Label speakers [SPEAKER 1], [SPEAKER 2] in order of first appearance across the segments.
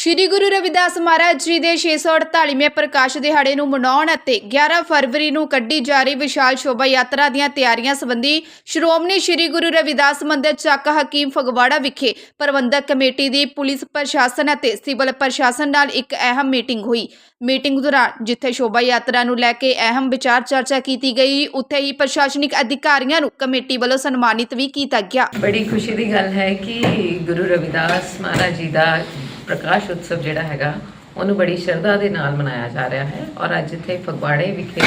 [SPEAKER 1] ਸ਼੍ਰੀ ਗੁਰੂ ਰਵਿਦਾਸ ਮਹਾਰਾਜ ਜੀ ਦੇ 648ਵੇਂ ਪ੍ਰਕਾਸ਼ ਦਿਹਾੜੇ ਨੂੰ ਮਨਾਉਣ ਅਤੇ 11 ਫਰਵਰੀ ਨੂੰ ਕੱਢੀ ਜਾ ਰਹੀ ਵਿਸ਼ਾਲ ਸ਼ੋਭਾ ਯਾਤਰਾ ਦੀਆਂ ਤਿਆਰੀਆਂ ਸੰਬੰਧੀ ਸ਼੍ਰੋਮਣੀ ਸ਼੍ਰੀ ਗੁਰੂ ਰਵਿਦਾਸ ਮੰਦਿਰ ਚੱਕ ਹਕੀਮ ਫਗਵਾੜਾ ਵਿਖੇ ਪ੍ਰਬੰਧਕ ਕਮੇਟੀ ਦੀ ਪੁਲਿਸ ਪ੍ਰਸ਼ਾਸਨ ਅਤੇ ਸਿਵਲ ਪ੍ਰਸ਼ਾਸਨ ਨਾਲ ਇੱਕ ਅਹਿਮ ਮੀਟਿੰਗ ਹੋਈ। ਮੀਟਿੰਗ ਦੌਰਾਨ ਜਿੱਥੇ ਸ਼ੋਭਾ ਯਾਤਰਾ ਨੂੰ ਲੈ ਕੇ ਅਹਿਮ ਵਿਚਾਰ ਚਰਚਾ ਕੀਤੀ ਗਈ, ਉੱਥੇ ਹੀ ਪ੍ਰਸ਼ਾਸਨਿਕ ਅਧਿਕਾਰੀਆਂ ਨੂੰ ਕਮੇਟੀ ਵੱਲੋਂ ਸਨਮਾਨਿਤ ਵੀ ਕੀਤਾ ਗਿਆ।
[SPEAKER 2] ਬੜੀ ਖੁਸ਼ੀ ਦੀ ਗੱਲ ਹੈ ਕਿ ਗੁਰੂ ਰਵਿਦਾਸ ਮਹਾਰਾਜ ਜੀ ਦਾ ਪ੍ਰਕਾਸ਼ ਉਤਸਵ ਜਿਹੜਾ ਹੈਗਾ ਉਹਨੂੰ ਬੜੀ ਸ਼ਰਧਾ ਦੇ ਨਾਲ ਮਨਾਇਆ ਜਾ ਰਿਹਾ ਹੈ। ਔਰ ਅੱਜ ਇੱਥੇ ਫਗਵਾੜੇ ਵਿਖੇ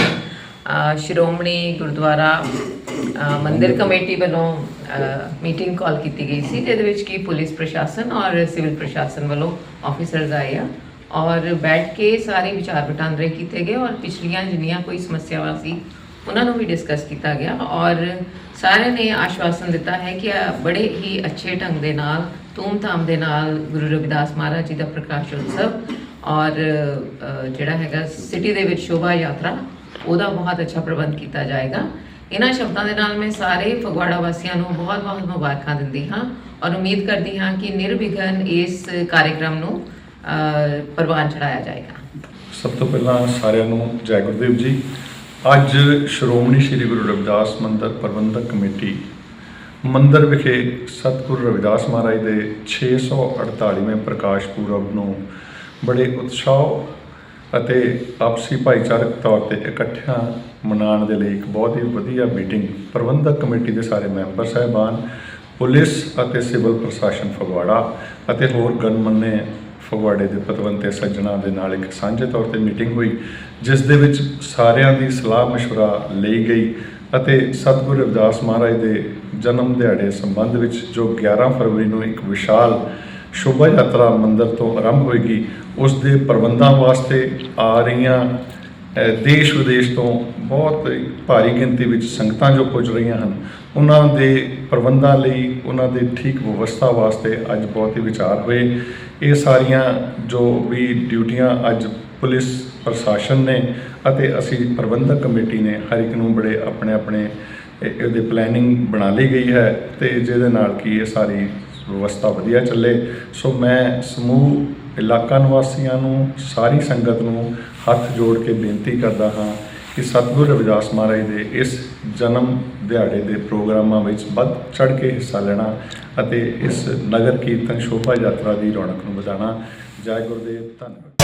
[SPEAKER 2] ਸ਼੍ਰੋਮਣੀ ਗੁਰਦੁਆਰਾ ਅ, ਮੰਦਿਰ ਕਮੇਟੀ ਵੱਲੋਂ ਮੀਟਿੰਗ ਕਾਲ ਕੀਤੀ ਗਈ ਸੀ ਜਿਹਦੇ ਵਿੱਚ ਕੀ ਪੁਲਿਸ ਪ੍ਰਸ਼ਾਸਨ ਔਰ ਸਿਵਲ ਪ੍ਰਸ਼ਾਸਨ ਵੱਲੋਂ ਆਫੀਸਰਸ ਆਏ ਆ। ਔਰ ਬੈਠ ਕੇ ਸਾਰੇ ਵਿਚਾਰ ਵਟਾਂਦਰੇ ਕੀਤੇ ਗਏ ਔਰ ਪਿਛਲੀਆਂ ਜਿੰਨੀਆਂ ਕੋਈ ਸਮੱਸਿਆਵਾਂ ਸੀ ਉਹਨਾਂ ਨੂੰ ਵੀ ਡਿਸਕਸ ਕੀਤਾ ਗਿਆ ਔਰ ਸਾਰਿਆਂ ਨੇ ਆਸ਼ਵਾਸਨ ਦਿੱਤਾ ਹੈ ਕਿ ਬੜੇ ਹੀ ਅੱਛੇ ਢੰਗ ਦੇ ਨਾਲ, ਧੂਮਧਾਮ ਦੇ ਨਾਲ ਗੁਰੂ ਰਵਿਦਾਸ ਮਹਾਰਾਜ ਜੀ ਦਾ ਪ੍ਰਕਾਸ਼ ਉਤਸਵ ਔਰ ਜਿਹੜਾ ਹੈਗਾ ਸਿਟੀ ਦੇ ਵਿੱਚ ਸ਼ੋਭਾ ਯਾਤਰਾ, ਉਹਦਾ ਬਹੁਤ ਅੱਛਾ ਪ੍ਰਬੰਧ ਕੀਤਾ ਜਾਏਗਾ। ਇਹਨਾਂ ਸ਼ਬਦਾਂ ਦੇ ਨਾਲ ਮੈਂ ਸਾਰੇ ਫਗਵਾੜਾ ਵਾਸੀਆਂ ਨੂੰ ਬਹੁਤ-ਬਹੁਤ ਮੁਬਾਰਕਾਂ ਦਿੰਦੀ ਹਾਂ ਔਰ ਉਮੀਦ ਕਰਦੀ ਹਾਂ ਕਿ ਨਿਰਵਿਘਨ ਇਸ ਕਾਰਜਕ੍ਰਮ ਨੂੰ ਪ੍ਰਵਾਨ ਚੜਾਇਆ ਜਾਏਗਾ।
[SPEAKER 3] ਸਭ ਤੋਂ ਪਹਿਲਾਂ ਸਾਰਿਆਂ ਨੂੰ ਜੈ ਗੁਰਦੇਵ ਜੀ ਅੱਜ ਸ਼੍ਰੋਮਣੀ ਸ੍ਰੀ ਗੁਰੂ ਰਵਿਦਾਸ ਮੰਦਰ ਪ੍ਰਬੰਧਕ ਕਮੇਟੀ ਮੰਦਰ ਵਿਖੇ ਸਤਿਗੁਰੂ ਰਵਿਦਾਸ ਮਹਾਰਾਜ ਦੇ 648ਵੇਂ ਪ੍ਰਕਾਸ਼ ਪੁਰਬ ਨੂੰ ਬੜੇ ਉਤਸ਼ਾਹ ਅਤੇ ਆਪਸੀ ਭਾਈਚਾਰਕ ਤੌਰ ਤੇ ਇਕੱਠਿਆਂ ਮਨਾਉਣ ਦੇ ਲਈ ਇੱਕ ਬਹੁਤ ਹੀ ਵਧੀਆ ਮੀਟਿੰਗ ਪ੍ਰਬੰਧਕ ਕਮੇਟੀ ਦੇ ਸਾਰੇ ਮੈਂਬਰ ਸਹਿਬਾਨ, ਪੁਲਿਸ ਅਤੇ ਸਿਵਲ ਪ੍ਰਸ਼ਾਸਨ ਫਗਵਾੜਾ ਅਤੇ ਹੋਰ ਗਣਮੰਨੇ ਫਗਵਾੜੇ ਦੇ ਪਤਵੰਤੇ ਸੱਜਣਾ ਦੇ ਨਾਲ ਇੱਕ ਸਾਂਝੇ ਤੌਰ ਤੇ ਮੀਟਿੰਗ ਹੋਈ ਜਿਸ ਦੇ ਵਿੱਚ ਸਾਰਿਆਂ ਦੀ ਸਲਾਹ مشورہ ਲਈ ਗਈ ਅਤੇ ਸਤਿਗੁਰੂ ਰਵਿਦਾਸ ਮਹਾਰਾਜ ਦੇ ਜਨਮ ਦਿਹਾੜੇ ਸੰਬੰਧ ਵਿੱਚ ਜੋ 11 ਫਰਵਰੀ ਨੂੰ ਇੱਕ ਵਿਸ਼ਾਲ ਸ਼ੋਭਾ ਯਾਤਰਾ ਮੰਦਰ ਤੋਂ ਆਰੰਭ ਹੋਏਗੀ ਉਸ ਦੇ ਪ੍ਰਬੰਧਾਂ ਵਾਸਤੇ ਆ ਰਹੀਆਂ ਅ, ਦੇਸ਼ ਵਿਦੇਸ਼ ਤੋਂ ਬਹੁਤ ਭਾਰੀ ਗਿਣਤੀ ਵਿੱਚ ਸੰਗਤਾਂ ਜੋ ਪੁੱਜ ਰਹੀਆਂ ਹਨ, ਉਹਨਾਂ ਦੇ ਪ੍ਰਬੰਧਾਂ ਲਈ, ਉਹਨਾਂ ਦੇ ਠੀਕ ਵਿਵਸਥਾ ਵਾਸਤੇ ਅੱਜ ਬਹੁਤ ਹੀ ਵਿਚਾਰ ਹੋਏ। ਇਹ ਸਾਰੀਆਂ ਜੋ ਵੀ ਡਿਊਟੀਆਂ ਅੱਜ ਪੁਲਿਸ ਪ੍ਰਸ਼ਾਸਨ ਨੇ ਅਤੇ ਅਸੀਂ ਪ੍ਰਬੰਧਕ ਕਮੇਟੀ ਨੇ ਹਰ ਇੱਕ ਨੂੰ ਬੜੇ ਆਪਣੇ ਆਪਣੇ ਇਹਦੇ ਪਲੈਨਿੰਗ ਬਣਾ ਲਈ ਗਈ ਹੈ ਤੇ ਜਿਹਦੇ ਨਾਲ ਕਿ ਇਹ ਸਾਰੀ ਵਿਵਸਥਾ ਵਧੀਆ ਚੱਲੇ। ਸੋ ਮੈਂ ਸਮੂਹ ਇਲਾਕਾ ਨਿਵਾਸੀਆਂ ਨੂੰ, ਸਾਰੀ ਸੰਗਤ ਨੂੰ ਹੱਥ ਜੋੜ ਕੇ ਬੇਨਤੀ ਕਰਦਾ ਹਾਂ ਕਿ ਸਤਿਗੁਰ ਰਵਿਦਾਸ ਮਹਾਰਾਜ ਦੇ ਇਸ ਜਨਮ ਦਿਹਾੜੇ ਦੇ ਪ੍ਰੋਗਰਾਮਾਂ ਵਿੱਚ ਵੱਧ ਚੜ ਕੇ ਹਿੱਸਾ ਲੈਣਾ ਅਤੇ ਇਸ ਨਗਰ ਕੀਰਤਨ ਸ਼ੋਭਾ ਯਾਤਰਾ ਦੀ ਰੌਣਕ ਨੂੰ ਵਧਾਉਣਾ। ਜੈ ਗੁਰਦੇਵ, ਧੰਨਵਾਦ।